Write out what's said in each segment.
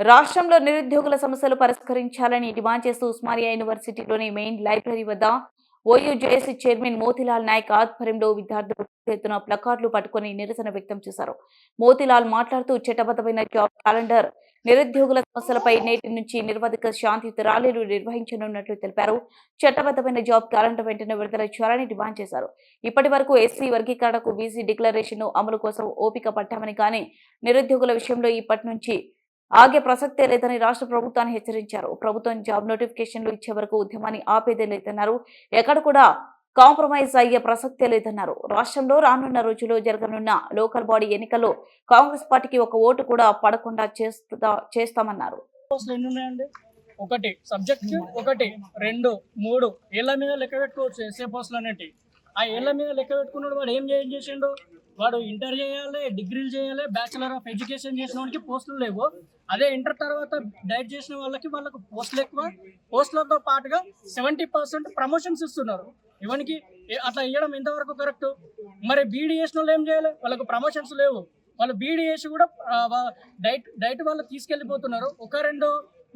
రాష్ట్రంలో నిరుద్యోగుల సమస్యలు పరిష్కరించాలని డిమాండ్ చేస్తూ ఉస్మానియా యూనివర్సిటీలోని మెయిన్ లైబ్రరీ వద్ద OU JAC chairman Motilal Naik ఆధ్వర్యంలో విద్యార్థులు ఎత్తున ప్లకార్డులు పట్టుకుని నిరసన వ్యక్తం చేశారు. మోతిలాల్ మాట్లాడుతూ చట్టబద్ధమైన జాబ్ క్యాలెండర్ నిరుద్యోగుల సమస్యలపై నేటి నుంచి నిర్వధిక శాంతియుత ర్యాలీలు నిర్వహించనున్నట్లు తెలిపారు. చట్టబద్ధమైన జాబ్ క్యాలెండర్ వెంటనే విడుదల చేయాలని డిమాండ్ చేశారు. ఇప్పటి వరకు ఎస్సీ వర్గీకరణకు బీసీ డిక్లరేషన్ అమలు కోసం ఓపిక పట్టామని కానీ నిరుద్యోగుల విషయంలో ఇప్పటి నుంచి ఆగే ప్రసక్తే లేదని రాష్ట్ర ప్రభుత్వాన్ని హెచ్చరించారు. ప్రభుత్వం జాబ్ నోటిఫికేషన్లు ఇచ్చే వరకు ఉద్యమాన్ని ఆపేదే లేదన్నారు. ఎక్కడ కూడా కాంప్రమైజ్ అయ్యే ప్రసక్తే లేదన్నారు. రాష్ట్రంలో రానున్న రోజుల్లో జరగనున్న లోకల్ బాడీ ఎన్నికల్లో కాంగ్రెస్ పార్టీకి ఒక ఓటు కూడా పడకుండా చేస్తా చేస్తామన్నారు. ఒకటి. సబ్జెక్ట్ ఒకటి. రెండు. మూడు. ఏళ్ళ మీద లెక్క పెట్టుకోవచ్చు ఎస్ఏ పోస్టులు అనేటి ఆ ఏళ్ళ మీద లెక్క పెట్టుకున్నాడు వాడు ఏం చేసిండు? వాడు ఇంటర్ చేయాలి డిగ్రీలు చేయాలి బ్యాచిలర్ ఆఫ్ ఎడ్యుకేషన్ చేసిన వాడికి పోస్టులు లేవు. అదే ఇంటర్ తర్వాత డైట్ చేసిన వాళ్ళకి వాళ్ళకు పోస్టులు ఎక్కువ. పోస్టులతో పాటుగా సెవెంటీ పర్సెంట్ ప్రమోషన్స్ ఇస్తున్నారు. ఇవనికి అట్లా ఇవ్వడం ఎంతవరకు కరెక్ట్ మరి బీడీ చేసిన వాళ్ళు ఏం చేయాలి? వాళ్ళకు ప్రమోషన్స్ లేవు. వాళ్ళు బీడీ చేసి కూడా డైట్ డైట్ వాళ్ళు తీసుకెళ్ళిపోతున్నారు. ఒక రెండు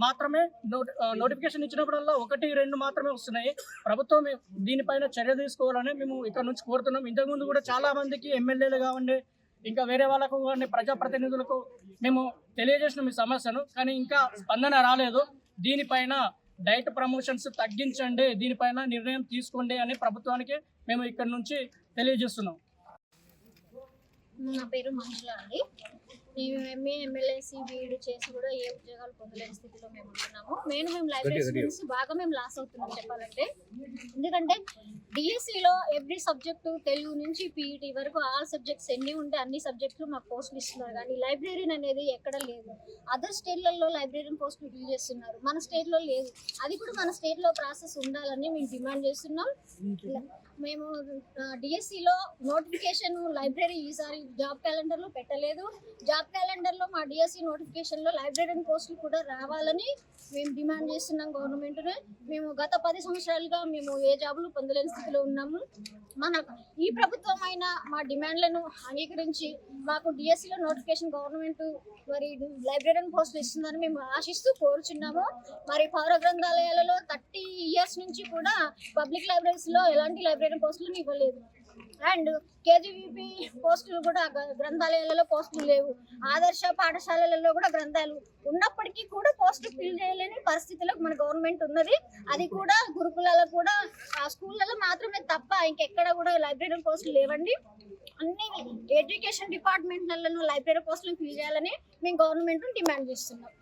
మాత్రమే నోటిఫికేషన్ ఇచ్చినప్పుడల్లా ఒకటి రెండు మాత్రమే వస్తున్నాయి. ప్రభుత్వం దీనిపైన చర్య తీసుకోవాలని మేము ఇక్కడ నుంచి కోరుతున్నాం. ఇంతకుముందు కూడా చాలా మందికి ఎమ్మెల్యేలు కావండి ఇంకా వేరే వాళ్ళకు కానీ ప్రజాప్రతినిధులకు మేము తెలియజేసిన మీ సమస్యను కానీ ఇంకా స్పందన రాలేదు. దీనిపైన డైట్ ప్రమోషన్స్ తగ్గించండి దీనిపైన నిర్ణయం తీసుకోండి అని ప్రభుత్వానికి మేము ఇక్కడ నుంచి తెలియజేస్తున్నాం. నా పేరు మంజుల అండి. మేము బీఈడి చేసి కూడా ఏ ఉద్యోగాలు పొందలేని స్థితిలో మేము ఉంటున్నాము. మెయిన్ మేము లైబ్రరీ స్టూడెంట్స్ బాగా మేము లాస్ అవుతున్నాం చెప్పాలంటే. ఎందుకంటే డిఎస్సిలో ఎవ్రీ సబ్జెక్టు తెలుగు నుంచి పీఈటీ వరకు ఆల్ సబ్జెక్ట్స్ ఎన్ని ఉంటే అన్ని సబ్జెక్టులు మాకు పోస్టులు ఇస్తున్నారు కానీ లైబ్రరీన్ అనేది ఎక్కడ లేదు. అదర్ స్టేట్లలో లైబ్రరీన్ పోస్టులు ఫిల్ చేస్తున్నారు. మన స్టేట్లో లేదు. అది కూడా మన స్టేట్లో ప్రాసెస్ ఉండాలని మేము డిమాండ్ చేస్తున్నాం. మేము డిఎస్సిలో నోటిఫికేషన్ లైబ్రరీ ఈసారి జాబ్ క్యాలెండర్లో పెట్టలేదు. జాబ్ క్యాలెండర్లో మా డిఎస్సి నోటిఫికేషన్లో లైబ్రరీ పోస్టులు కూడా రావాలని మేము డిమాండ్ చేస్తున్నాం గవర్నమెంట్ని. మేము గత పది సంవత్సరాలుగా మేము ఏ జాబులు పొందలేని పరిస్థితిలో ఉన్నాము. మన ఈ ప్రభుత్వం అయినా మా డిమాండ్లను అంగీకరించి మాకు డిఎస్సిలో నోటిఫికేషన్ గవర్నమెంట్ మరి లైబ్రరీన్ పోస్టులు ఇస్తుందని మేము ఆశిస్తూ కోరుచున్నాము. మరి పౌర గ్రంథాలయాలలో థర్టీ ఇయర్స్ నుంచి కూడా పబ్లిక్ లైబ్రరీస్లో ఎలాంటి లైబ్రరీ పోస్టులను ఇవ్వలేదు. అండ్ కేజీవీపీ పోస్టులు కూడా గ్రంథాలయాలలో పోస్టులు లేవు. ఆదర్శ పాఠశాలలలో కూడా గ్రంథాలు ఉన్నప్పటికీ కూడా పోస్టులు ఫిల్ చేయలేని పరిస్థితిలో మన గవర్నమెంట్ ఉన్నది. అది కూడా గురుకులాల్లో కూడా ఆ స్కూళ్ళలో మాత్రమే తప్ప ఇంకెక్కడ కూడా లైబ్రరీ పోస్టులు లేవండి. అన్ని ఎడ్యుకేషన్ డిపార్ట్మెంట్లలో లైబ్రరీ పోస్టులను ఫిల్ చేయాలని మేము గవర్నమెంట్ డిమాండ్ చేస్తున్నాం.